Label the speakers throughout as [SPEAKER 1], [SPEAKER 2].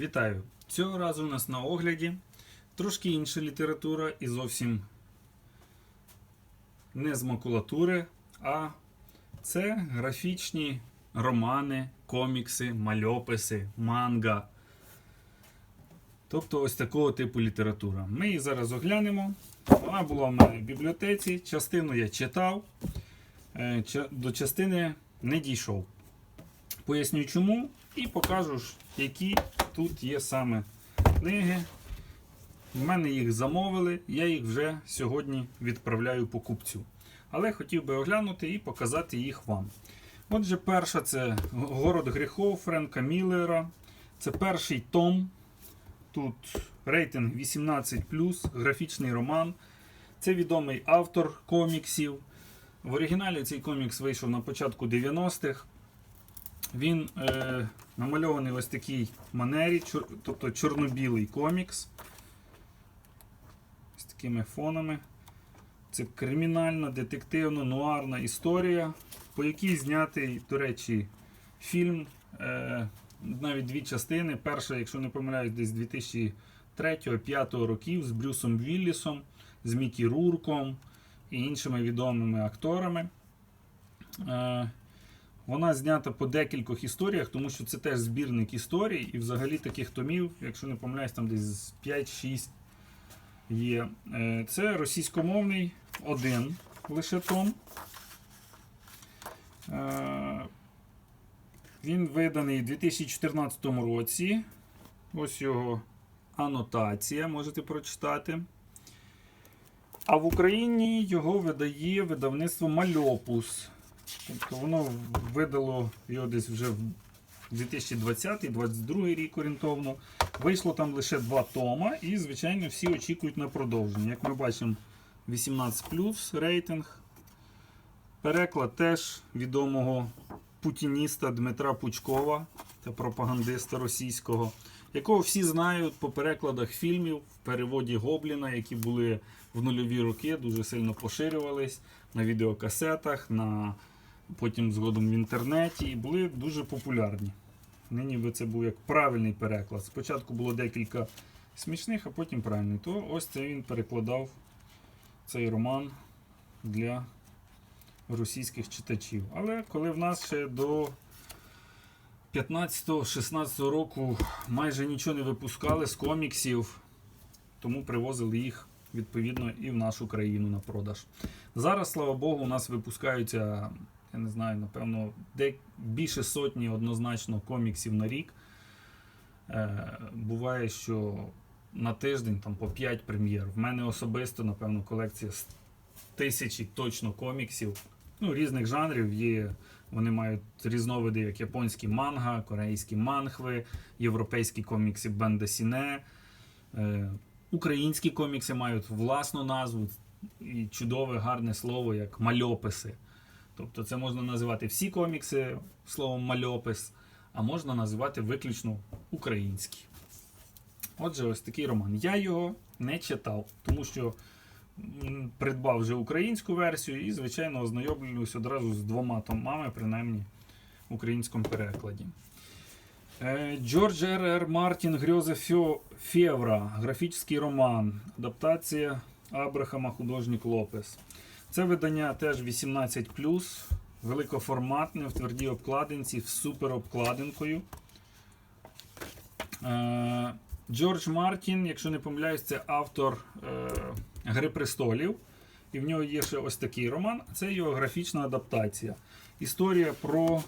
[SPEAKER 1] Вітаю! Цього разу у нас на огляді трошки інша література і зовсім не з макулатури, а це графічні романи, комікси, мальописи, манга. Тобто ось такого типу література. Ми її зараз оглянемо. Вона була в мене в бібліотеці. Частину я читав, е, до частини не дійшов. Поясню чому і покажу, які тут є саме книги. В мене їх замовили, я їх вже сьогодні відправляю покупцю. Але хотів би оглянути і показати їх вам. Отже, перша це Город гріхов Френка Міллера. Це перший том. Тут рейтинг 18, графічний роман. Це відомий автор коміксів. В оригіналі цей комікс вийшов на початку 90-х. Він е, намальований в ось такій манері, чор, тобто чорно-білий комікс. З такими фонами. Це кримінальна, детективно, нуарна історія, по якій знятий, до речі, фільм. Е, навіть дві частини. Перша, якщо не помиляюсь, десь 2003-2005 років з Брюсом Віллісом, з Мікі Рурком і іншими відомими акторами. Е, вона знята по декількох історіях, тому що це теж збірник історій, і взагалі таких томів, якщо не помиляюсь, там десь 5-6 є. Е, Це російськомовний один лише том. Е, Він виданий у 2014 році. Ось його анотація, можете прочитати. А в Україні його видає видавництво Мальопус. Тобто воно видало його десь вже в 2020-2022 рік орієнтовно. Вийшло там лише два тома, і, звичайно, всі очікують на продовження. Як ми бачимо, 18 рейтинг. Переклад теж відомого путініста Дмитра Пучкова та пропагандиста російського, якого всі знають по перекладах фільмів в переводі Гобліна, які були в нульові роки, дуже сильно поширювались на відеокасетах, на потім згодом в інтернеті і були дуже популярні. Нині би це був як правильний переклад. Спочатку було декілька смішних, а потім правильний. То ось це він перекладав цей роман для російських читачів. Але коли в нас ще до 15-16 року майже нічого не випускали з коміксів, тому привозили їх відповідно і в нашу країну на продаж. Зараз, слава Богу, у нас випускаються, я не знаю, напевно, де більше сотні однозначно коміксів на рік. Е, буває, що на тиждень там по 5 прем'єр. В мене особисто, напевно, колекція з тисячі точно коміксів. Ну, різних жанрів є. Вони мають різновиди, як японські манга, корейські манхви, європейські комікси Бенда Сіне. Е, Українські комікси мають власну назву і чудове гарне слово, як мальописи. Тобто це можна називати всі комікси словом мальопис, а можна називати виключно українські. Отже, ось такий роман. Я його не читав, тому що придбав вже українську версію і, звичайно, ознайомлююсь одразу з двома томами, принаймні в українському перекладі. Е, Джордж Р. Р. Мартін Грьозе Фьо- Фєвра. Графічний роман. Адаптація Абрахама Художник Лопес. Це видання теж 18, великоформатне, в твердій обкладинці, з суперобкладинкою. Е, Джордж Мартін, якщо не помиляюсь, це автор е, Гри престолів. І в нього є ще ось такий роман. Це його графічна адаптація. Історія про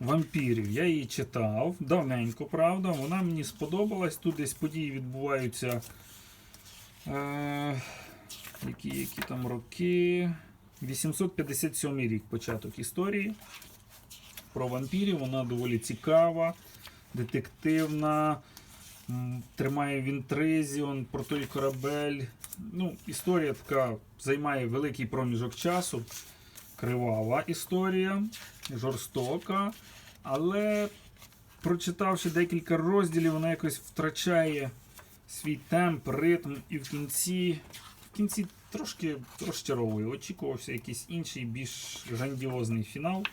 [SPEAKER 1] вампірів. Я її читав давненько, правда. Вона мені сподобалась. Тут десь події відбуваються. Е, які, які там роки? 857 рік початок історії. Про вампірів. Вона доволі цікава, детективна. Тримає в інтризі, он, про той корабель. Ну, історія така займає великий проміжок часу. Кривава історія, жорстока. Але прочитавши декілька розділів, вона якось втрачає свій темп, ритм, і в кінці, в кінці трошки розчаровує. Очікувався якийсь інший, більш грандіозний фінал.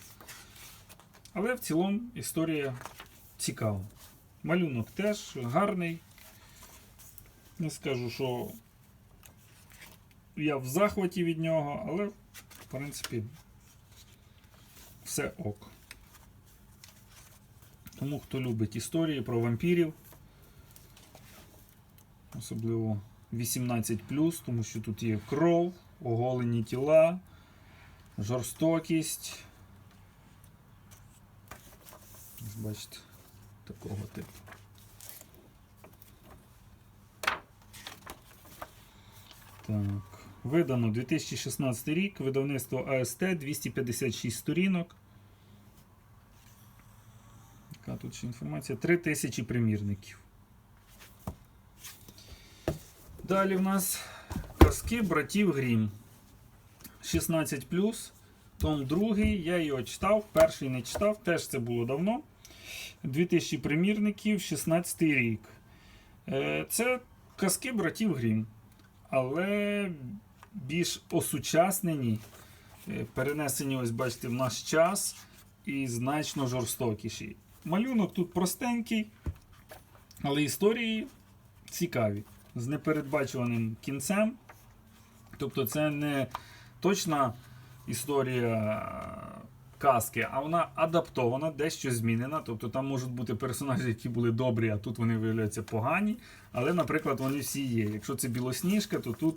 [SPEAKER 1] Але в цілому історія цікава. Малюнок теж гарний. Не скажу, що я в захваті від нього, але в принципі все ок. Тому хто любить історії про вампірів, особливо 18, тому що тут є кров, оголені тіла, жорстокість. Бачите, такого типу. Так. Видано 2016 рік, видавництво АСТ 256 сторінок. Яка тут ще інформація? 3000 примірників. Далі в нас казки братів Грім. 16. Том 2. Я його читав, перший не читав, теж це було давно. 2000 примірників, 16 рік. Е, Це казки братів Грім. Але більш осучаснені, е, перенесені, ось бачите, в наш час і значно жорстокіші. Малюнок тут простенький, але історії цікаві, з непередбачуваним кінцем. Тобто, це не точна історія казки, а вона адаптована, дещо змінена. Тобто там можуть бути персонажі, які були добрі, а тут вони виявляються погані. Але, наприклад, вони всі є. Якщо це білосніжка, то тут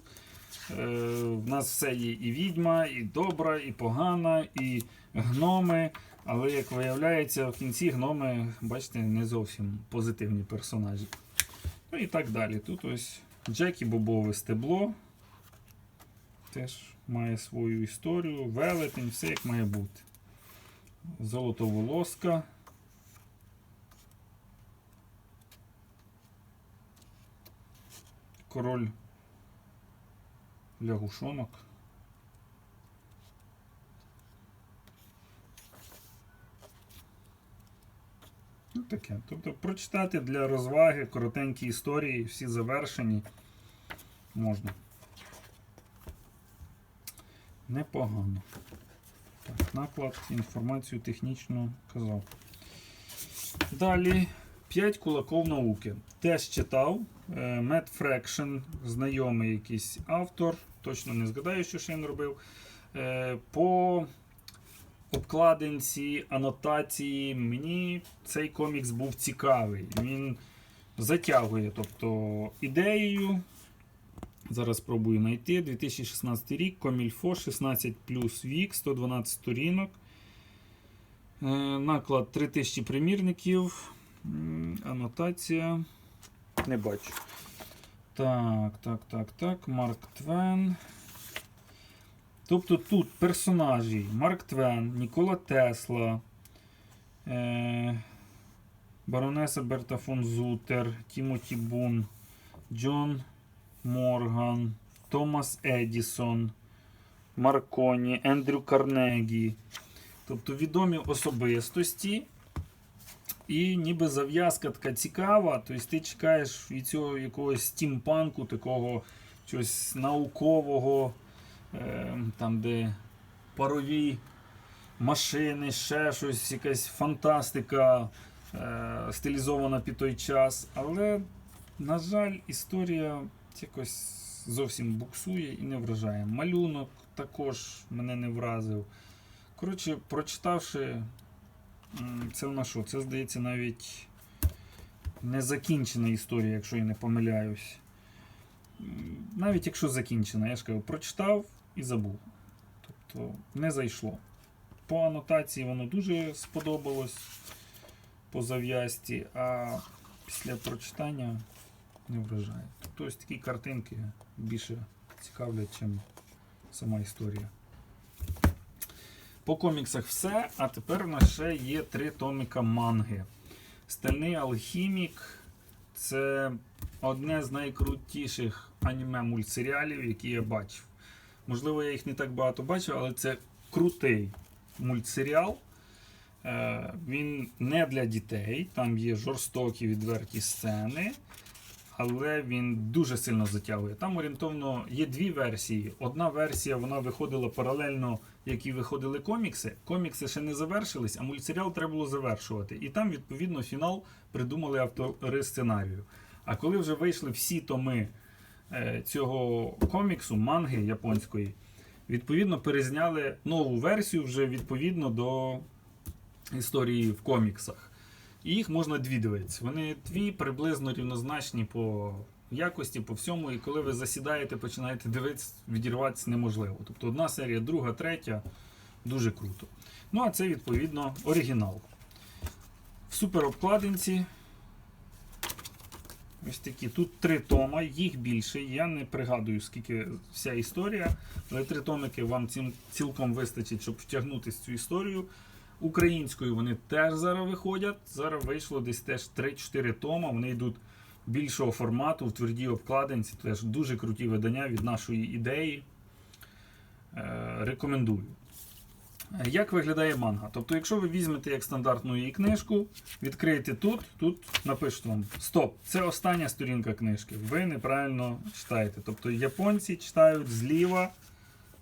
[SPEAKER 1] е, в нас все є і відьма, і добра, і погана, і гноми. Але як виявляється, в кінці гноми, бачите, не зовсім позитивні персонажі. Ну і так далі. Тут ось Джекі Бобове стебло. Теж має свою історію, велетень, все як має бути. Золотоволоска. Король лягушонок. Таке. Тобто прочитати для розваги коротенькі історії, всі завершені можна. Непогано. Так, наклад, інформацію технічну казав. Далі 5 кулаков науки. Теж читав. Е, Мет Фрекшн, знайомий якийсь автор. Точно не згадаю, що ще він робив. Е, По обкладинці, анотації, мені цей комікс був цікавий. Він затягує, тобто ідеєю. Зараз спробую знайти. 2016 рік, Комільфо, 16 плюс вік, 112 сторінок. Е, Наклад 3000 примірників. Анотація. Не бачу. Так, так, так, так. Марк Твен. Тобто тут персонажі Марк Твен, Нікола Тесла, е, Баронеса Берта фон Зутер, Тімоті Бун, Джон Морган, Томас Едісон, Марконі, Ендрю Карнегі. Тобто відомі особистості. І ніби зав'язка така цікава, тобто ти чекаєш від цього якогось стімпанку, такого чогось наукового, там, де парові машини, ще щось, якась фантастика е, стилізована під той час. Але, на жаль, історія якось зовсім буксує і не вражає. Малюнок також мене не вразив. Коротше, прочитавши, це в нас що? Це, здається, навіть не закінчена історія, якщо я не помиляюсь. Навіть якщо закінчена, я ж кажу, прочитав і забув. Тобто не зайшло. По анотації воно дуже сподобалось по зав'язці, а після прочитання не вражає. Тобто ось такі картинки більше цікавлять, ніж сама історія. По коміксах все, а тепер у нас ще є три томіка манги. Стальний алхімік це одне з найкрутіших аніме мультсеріалів, які я бачив. Можливо, я їх не так багато бачив, але це крутий мультсеріал. Е, Він не для дітей, там є жорстокі відверті сцени, але він дуже сильно затягує. Там орієнтовно є дві версії. Одна версія вона виходила паралельно які виходили комікси, комікси ще не завершились, а мультсеріал треба було завершувати. І там, відповідно, фінал придумали автори сценарію. А коли вже вийшли всі томи цього коміксу, манги японської, відповідно перезняли нову версію вже відповідно до історії в коміксах. І їх можна дві дивитися. Вони дві приблизно рівнозначні по якості, по всьому. І коли ви засідаєте, починаєте дивитися, відірватися неможливо. Тобто одна серія, друга, третя дуже круто. Ну, а це, відповідно, оригінал. В суперобкладинці. Ось такі. Тут три тома, їх більше. Я не пригадую, скільки вся історія, але три томики вам цілком вистачить, щоб втягнутися цю історію. Українською вони теж зараз виходять. Зараз вийшло десь теж 3-4 тома. Вони йдуть більшого формату в твердій обкладинці. Теж дуже круті видання від нашої ідеї. Е, рекомендую. Як виглядає манга? Тобто, якщо ви візьмете як стандартну її книжку, відкриєте тут, тут напишуть вам Стоп, це остання сторінка книжки. Ви неправильно читаєте. Тобто японці читають зліва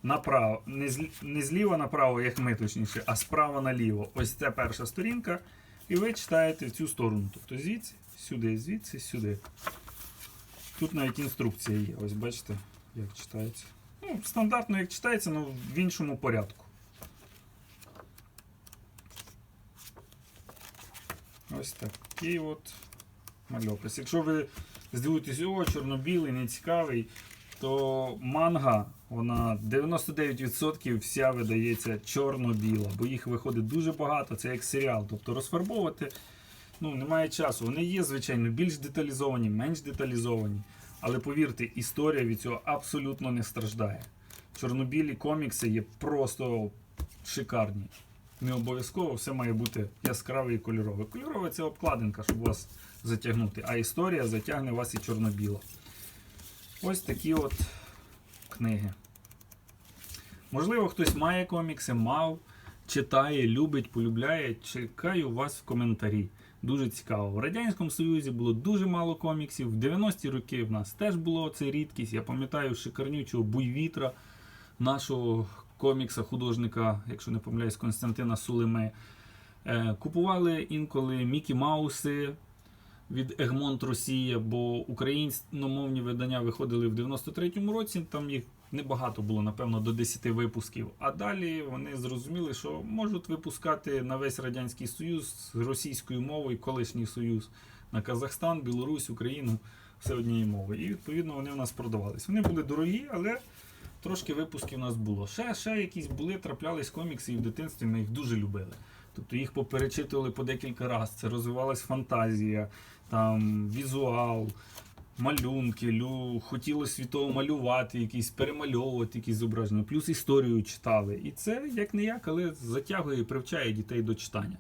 [SPEAKER 1] направо. Не, злі, не зліва направо, як ми точніше, а справа наліво. Ось це перша сторінка. І ви читаєте в цю сторону. Тобто звідси, сюди, звідси, сюди. Тут навіть інструкція є. Ось бачите, як читається. Ну, стандартно як читається, але в іншому порядку. Ось такий от мальопис. Якщо ви здивуєтесь, о, чорно-білий, не цікавий, то манга, вона 99% вся видається чорно-біла, бо їх виходить дуже багато, це як серіал. Тобто розфарбовувати ну, немає часу. Вони є, звичайно, більш деталізовані, менш деталізовані. Але повірте, історія від цього абсолютно не страждає. Чорнобілі комікси є просто шикарні. Не обов'язково все має бути яскраве і кольорове. Кольорове це обкладинка, щоб вас затягнути. А історія затягне вас і чорно-біла. Ось такі от книги. Можливо, хтось має комікси, мав, читає, любить, полюбляє. Чекаю вас в коментарі. Дуже цікаво. В Радянському Союзі було дуже мало коміксів. В 90-ті роки в нас теж було це рідкість. Я пам'ятаю шикарнючого буйвітра нашого комікса, художника, якщо не помиляюсь, Константина Сулеми. Е, Купували інколи Мікі Мауси від Egmont Росія, бо українськомовні видання виходили в 93-му році. Там їх небагато було, напевно, до 10 випусків. А далі вони зрозуміли, що можуть випускати на весь Радянський Союз з російською мовою, колишній Союз на Казахстан, Білорусь, Україну, все однією мовою. І відповідно вони в нас продавались. Вони були дорогі, але трошки випусків у нас було. Ще, ще якісь були, траплялись комікси, і в дитинстві ми їх дуже любили. Тобто їх поперечитували по декілька разів. Це розвивалась фантазія, там візуал, малюнки, лю... хотілося світово малювати, якісь перемальовувати якісь зображення, плюс історію читали. І це як не як, але затягує і привчає дітей до читання.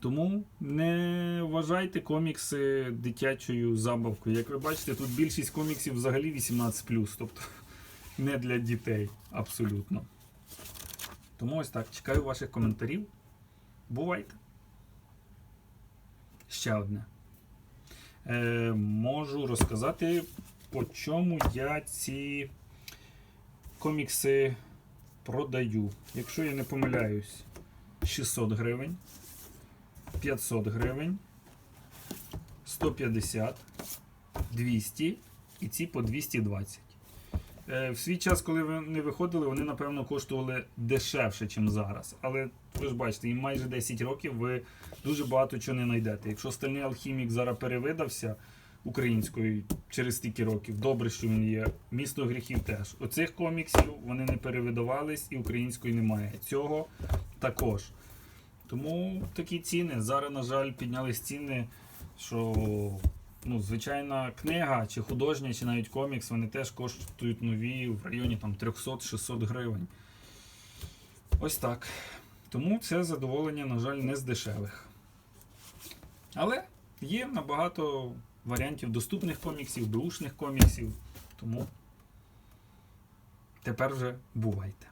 [SPEAKER 1] Тому не вважайте комікси дитячою забавкою. Як ви бачите, тут більшість коміксів взагалі 18, тобто не для дітей абсолютно. Тому ось так. Чекаю ваших коментарів. Бувайте. Ще одне. Е, можу розказати, по чому я ці комікси продаю. Якщо я не помиляюсь, 600 гривень, 500 гривень, 150, 200 і ці по 220. Е, В свій час, коли вони виходили, вони, напевно, коштували дешевше, ніж зараз. Але ви ж бачите, їм майже 10 років ви дуже багато чого не знайдете. Якщо стальний алхімік зараз перевидався українською через стільки років, добре, що він є. Місто гріхів теж. Оцих коміксів вони не перевидавались і української немає. Цього також. Тому такі ціни. Зараз, на жаль, піднялись ціни, що ну, звичайна книга, чи художня, чи навіть комікс, вони теж коштують нові в районі там 300-600 гривень. Ось так. Тому це задоволення, на жаль, не з дешевих. Але є набагато варіантів доступних коміксів, беушних коміксів. Тому тепер вже бувайте.